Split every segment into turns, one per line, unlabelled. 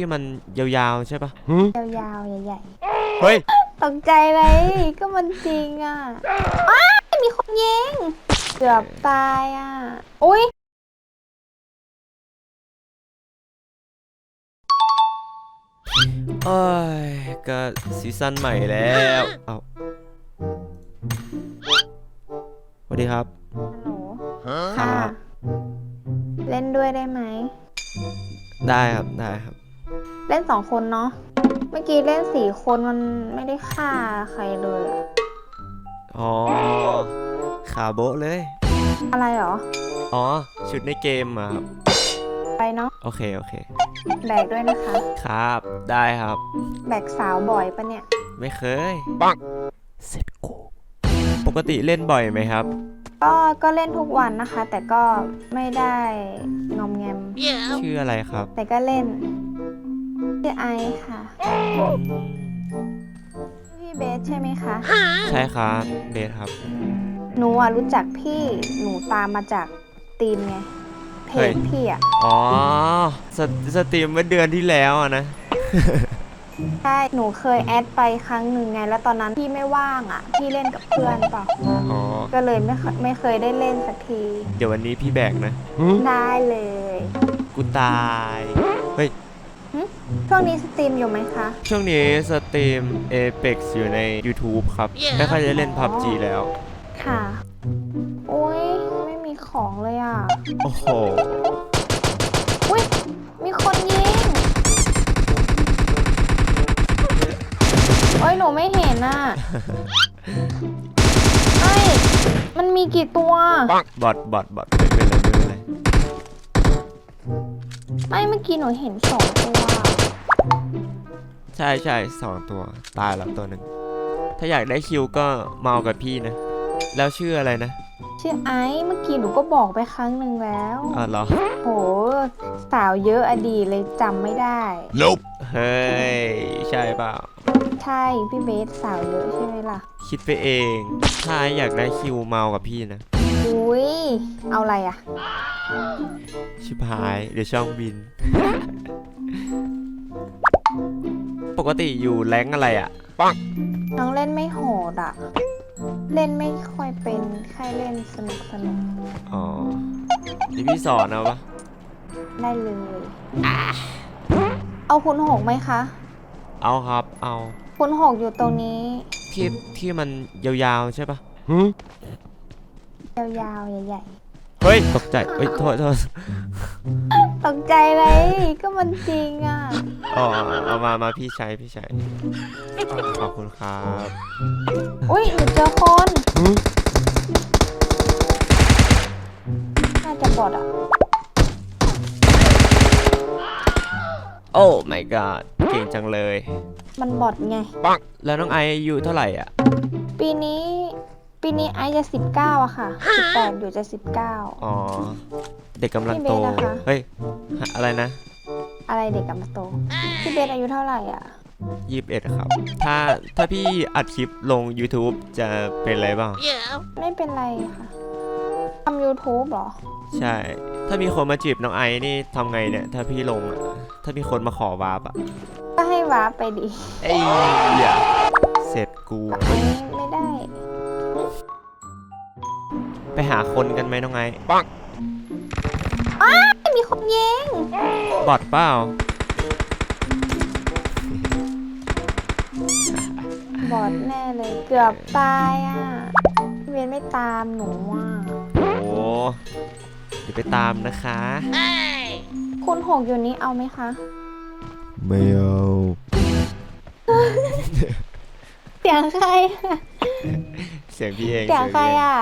ที่มันยาวๆใช่ปะ
ยาวๆใหญ่
เฮ้ย
ๆตกใจเลยก็มันจริงอะอ้ายมีคนยิงเกือบตายอะ อุ้ย
เอ้ยก็ซีซั่นใหม่แล้วเอาสวัสดีครับ
ฮัลโหล
ครั
ค่ะ
บ
เล่นด้วยได้ไหม
ได้ครับ ได้ครับ
เล่นสองคนเนาะ เมื่อกี้เล่นสี่คนมันไม่ได้ฆ่าใครเลยอะ
อ๋อขาโบะเลย
อะไรเหรอ
อ๋อ ชุดในเกมอะครับ
ไปเนาะ
โอเค โอเค
แบกด้วยนะคะ
ครับ ได้ครับ
แบกสาวบ่อยปะเนี่ย
ไม่เคย ปังเสร็จกู ปกติเล่นบ่อยไหมครับ
ก็ก็เล่นทุกวันนะคะ แต่ก็ไม่ได้งอมแงม
ชื่ออะไรครับ
แต่ก็เล่น ชื่อไอซ์ค่ะ พี่เบสใช่ไหมคะ
ใช่ครับเดทครับ
หนูอะรู้จักพี่หนูตามมาจากตีมไง เพ
เฮ้ย
จพี่อะ
อ๋อสตสตรีมเมื่อเดือนที่แล้วอะนะ
ใช่หนูเคยแอดไปครั้งหนึ่งไง แล้วตอนนั้นพี่ไม่ว่างอะพี่เล่นกับเพื่อนเปล่า
อ๋อ
ก็เลยไม่เคยไม่เคยได้เล่นสักที
เดี๋ยววันนี้พี่แบกนะ
ได้เลย
กูตายเฮ้ย
ช่วงนี้สตรีมอยู่ไหมคะ
ช่วงนี้สตรีม Apex อยู่ใน YouTube ครับ ไม่ค่อยได้เล่น PUBG แล้ว
ค่ะอุ้ยไม่มีของเลยอะ
โอ้โห
อุ้ยมีคนยิง โอ้ยหนูไม่เห็นอะไอ้ย มันมีกี่ตัว
บอทบอทบอทไม่เป็นไรไม่เป็นไร
ไม่เมื่อกี้หนูเห็นสองตัว
ใช่ใช่สองตัว ตายแล้วตัวหนึ่ง ถ้าอยากได้คิวก็มาเอากับพี่นะ แล้วชื่ออะไรนะ
ชื่อไอซ์เมื่อกี้หนูก็บอกไปครั้งหนึ่งแล้ว
อ๋อเหรอ
โหสาวเยอะอดีเลยจำไม่ได้
เฮ้ย ใช่เปล่า
ใช่พี่เบสสาวเยอะใช่ไหมล่ะ
คิดไปเอง ถ้าอยากได้คิวเมากับพี่นะ
อุ้ยเอาอะไรอะ
ชิบหาย เดี๋ยวช่องบิน ปกติอยู่แรงค์อะไรอะ่ะ
น้องเล่นไม่โหดอะเล่นไม่ค่อยเป็นแค่เล่นสนุกสนุก
อ๋อเดี๋ยวพี่สอนเอาปะ
ได้เลย เอาคุณหกไหมคะ
เอาครับ เอา
คุณหกอยู่ตรงนี้
ที่ที่มันยาวๆใช่ปะ
ยาวๆใหญ่
เฮ้ยตกใจเอ้ยโทษโทษ
ๆตกใจเลยก็มันจริงอะ
อ๋อเอามามาพี่ใช้พี่ใช้ขอบคุณครับ
อุ้ยหนูเจอคนน่าจะบอดอะ
โอ้ my god เก่งจังเลย
มันบอดไง
แล้วน้องไออายุเท่าไหร่อะ
ปีนี้ ปีนี้ไอซ์จะสิบเก้าอะค่ะสิบแปดอยู่จะสิบเก้า
อ๋อ เด็กกำลัง
พี่เบ
โต
สนะคะ
เฮ้ย อะไรนะ
อะไรเด็กกับมาโตพี่เบสอายุเท่าไหร่อะ
ยี่สิบเอ็ดครับ ถ้าถ้าพี่อัดคลิปลง YouTube จะเป็นอะไรบ้าง
ไม่เป็นไรค่ะทำ YouTube เหรอ
ใช่ ถ้ามีคนมาจีบน้องไอนี่ทำไงเนี่ย ถ้าพี่ลงอะถ้ามีคนมาขอวาร์ปอะ
ก็ให้วาร์ปไปดิ
เอ้ยอย่าเสร็จกู
ไม่ไม่ได้
ไปหาคนกันไหมน้องไอ
ไม่มีคนยิง
บอดเปล่า
บอดแน่เลยเกือบตายอะพี่เบสไม่ตามหนูอะ
โอ้เดี๋ยวไปตามนะคะ
คุณหกอยู่นี้เอาไหมคะ
ไม่เอา
เสียงใครอะ
เสียงพี่เอง
เสียงใครอะ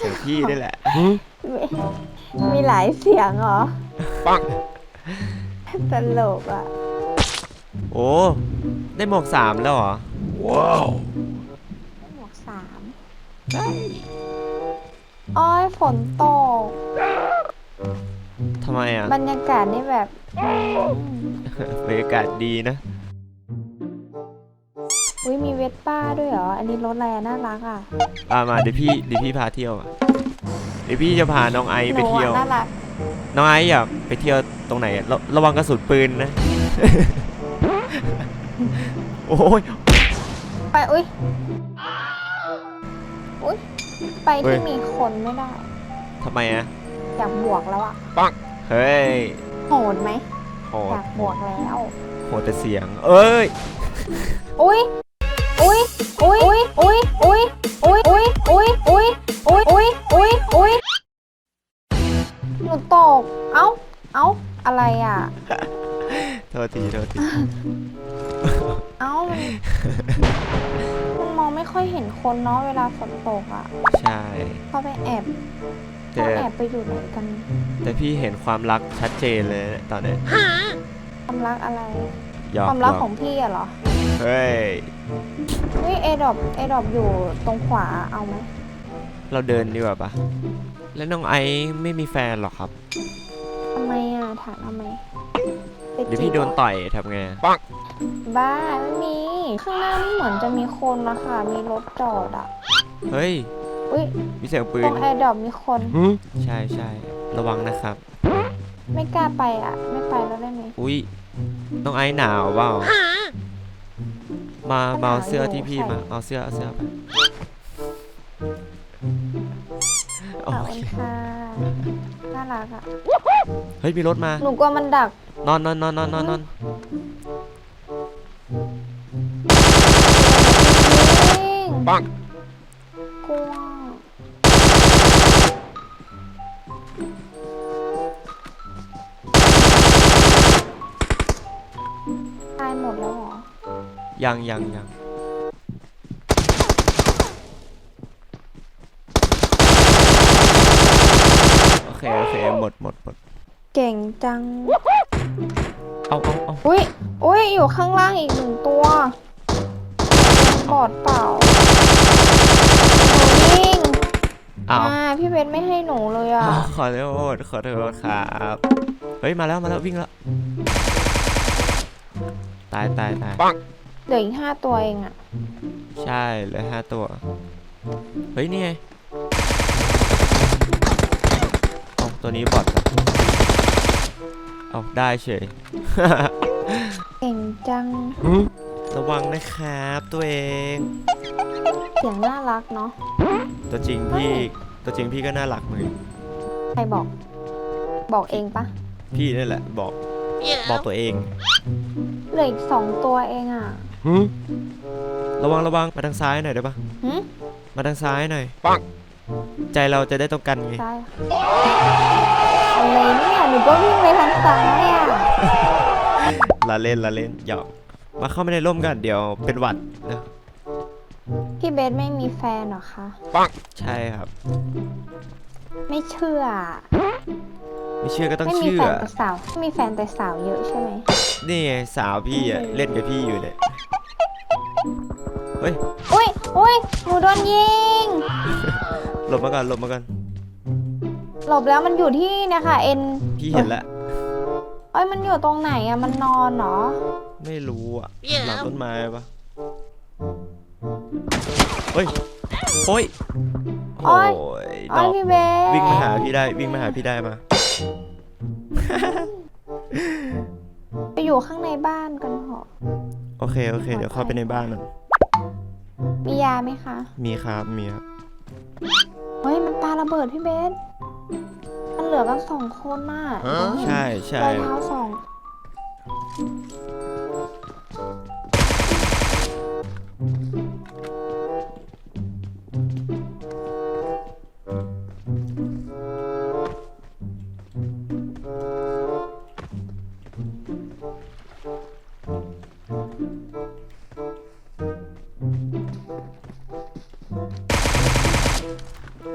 เสียงพี่นี่แหละ
มีมีหลายเสียงเหรอ
ปัง
ตลกอะ
โอ้ ได้หมวกสามแล้วเหรอ ว้าว
หมวกสามอ้อยฝนตก
ทำไมอะ
บรรยากาศนี่แบบอืม
บรรยากาศดีนะ
อุ้ยมีเวสป้าด้วยเหรอ อันนี้รถอะไรอะน่ารักอะ
มามาเดี๋ยวพี่เดี๋ยวพี่พาเที่ยวอะเดี๋ยวพี่จะพาน้องไอ
ห
ไป
นู
เที่ยว
อะน่ารัก
น้องไออยากไปเที่ยวตรงไหนอะระระวังกระสุนปืนนะ โอ้ย
ไป อุ้ย อุ้ย ไป
เฮ้ย
ที่มีคนไม่ได้
ทำไมอะ
อยากบวกแล้วอะ
เฮ้ย
โหดไหม
โห
อ
ด
ยากบวกแล้ว
โหดแต่เสียง เอ้ย
อุ้ย อุ้ยอุ้ยอุ้ยอุ้ยอุ้ยอุ้ยอุ้ยอุ้ยอุ้ยอุ้ยอุ้ยอุ้ยหนูตก เอ้า เอ้า อะไรอะ
โทษทีโทษที
เอ้ามันมันมองไม่ค่อยเห็นคนเนาะเวลาฝนตกอะ
ใช่
เขาไปแอบ
แต่
เขาแอบไปอยู่ไหนกัน
แต่พี่เห็นความรักชัดเจนเลยนะตอนนี้
ความรักอะไร
หยอก
ความรัก
หย
ของพี่อะเหรอ
เฮ้ย
เฮ้ยเอดอบเอดอบอยู่ตรงขวาเอาไหม
เราเดินดีกว่าปะแล้วน้องไอซ์ไม่มีแฟนหรอครับ
ทำไมอะถามทำไมไป
เดี๋ยว
จี
พี่
บ
โดน
เหรอ
ต่อยทำไง
บ้าไม่มี ข้างหน้านี่เหมือนจะมีคนนะคะมีรถจอดอะ
เฮ้ย
อุ้ย
มีเสียงปื
ต
น
รงแอร์ดอบมีคน
ใช่ใช่ ระวังนะครับ
ไม่กล้าไปอะไม่ไปแล้วได้ไหม
อุ้ย น้องไอซ์หนาวเปล่ามา
ก็หนาว
มาเอาเสื้ออยู่ที่พี่
ใส่
มาเอาเสื้อเอาเสื้อไปโอ
ขอบ
เค
คุณค่ะน่ารักอะ
เฮ้ยมีรถมา
หนูกลัวมันดัก
นอนนอนนอนนอนนอนนอน
จริง
ปัง
ยั
งยังยังโอเคโอเคหมดหมดหมด
เก่งจัง
เอาเอาเอา
อุ้ยอุ้ยอยู่ข้างล่างอีกหนึ่งตัวบอดเปล่าหนูยิง
เอา
อ่าพี่เบนไม่ให้หนูเลยอะ
เอาขอโทษขอโทษครับเฮ้ยมาแล้วมาแล้ววิ่งแล้วตายตายตาย
เหลืออีกห้าตัวเองอะ
ใช่เหลือห้าตัว เฮ้ย นี่ไงเอาตัวนี้บอดเหรอเอาได้เฉย
เก่งจัง
ระวังนะครับตัวเอง
เสียงน่ารักเนาะ
ตัวจริงพี่ ตัวจริงพี่ก็น่ารักเหมือนกัน
ใครบอก บอกเองปะ
พี่นี่แหละบอก บอกตัวเอง
เหลืออีกสองตัวเองอะ
ระวังระวังมาทางซ้ายหน่อยได้ปะ
หึ
มาทางซ้ายหน่อยใจเราจะได้ตรงกันไง
ซ้ายอะไรเนี่ยหนูก็วิ่งไปทางซ้ายอะ
ละเล่นละเล่นหยอกมาเข้ามาในร่มกันเดี๋ยวเป็นหวัดนะ
พี่เบสไม่มีแฟนเหรอคะ
ใช่ครับ
ไม่เชื่อ
ไม่เชื่อก็ต้อง
ไม่มี
เชื่
แฟ
อ
นแต่สาวไม่มีแฟนแต่สาวเยอะใช่ไหม
นี่ไงสาวพี่อะเล่นกับพี่อยู่เนี่ย เฮ้ย
อุ้ยอุ้ยหนูโดนยิง
หลบมาก่อนหลบมาก่อน
หลบแล้วมันอยู่ที่เนะคะเอ็น
พี่เห็นแล้ว
เอ้ยมันอยู่ตรงไหนอะมันนอนเหรอ
ไม่รู้อะหลังต้นไม้ปะเฮ้ยโอ้ย
โอ๊
โอ้
ย
ย
เอ้
ด
ย
อก
พี่เบส
วิ่งมาหาพี่ได้วิ่งมาหาพี่ได้มา
ไปอยู่ข้างในบ้านกันเถอะ
โอเคโอเค เดี๋ยวเข้าไปในบ้านมัน
มียาไหมคะ
มีครับมีครับ
เฮ้ยมันปาระเบิดพี่เบสมันเหลือกันสองคนน่ะ
ใช่ใช่
รอยเท้าสอง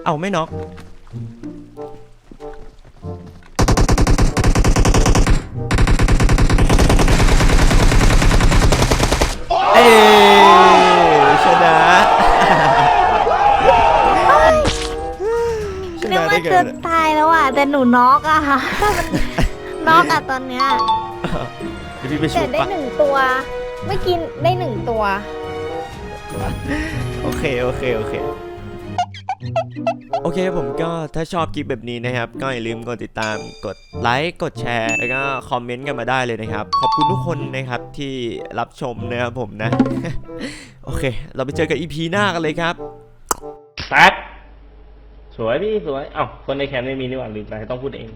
เอาไม่น็อกเอ้ยชนะช
นึก
นะ
ว่า
ได้ไง
จะ
เนี่ย
ตายแล้วอะ แต่หนูน็อกอะค่ะน็อกอะตอนเนี้ย
เดี๋ยวพี่ไป
แต่
ชุบ
ได้
ปะ
หนึ่งตัวเมื่อกี้ได้หนึ่งตัว
โอเค โอเค โอเค โอเคผมก็ถ้าชอบคลิปแบบนี้นะครับ ก็อย่าลืมกดติดตามกดไลค์กดแชร์ แล้วก็คอมเมนต์กันมาได้เลยนะครับ ขอบคุณทุกคนนะครับที่รับชมนะครับผมนะ โอเค เราไปเจอกันอีพีหน้ากันเลยครับ
แซดสวยพี่สวยเอ้าคนในแคมป์ไม่มีนี่หว่าลืมไปต้องพูดเอง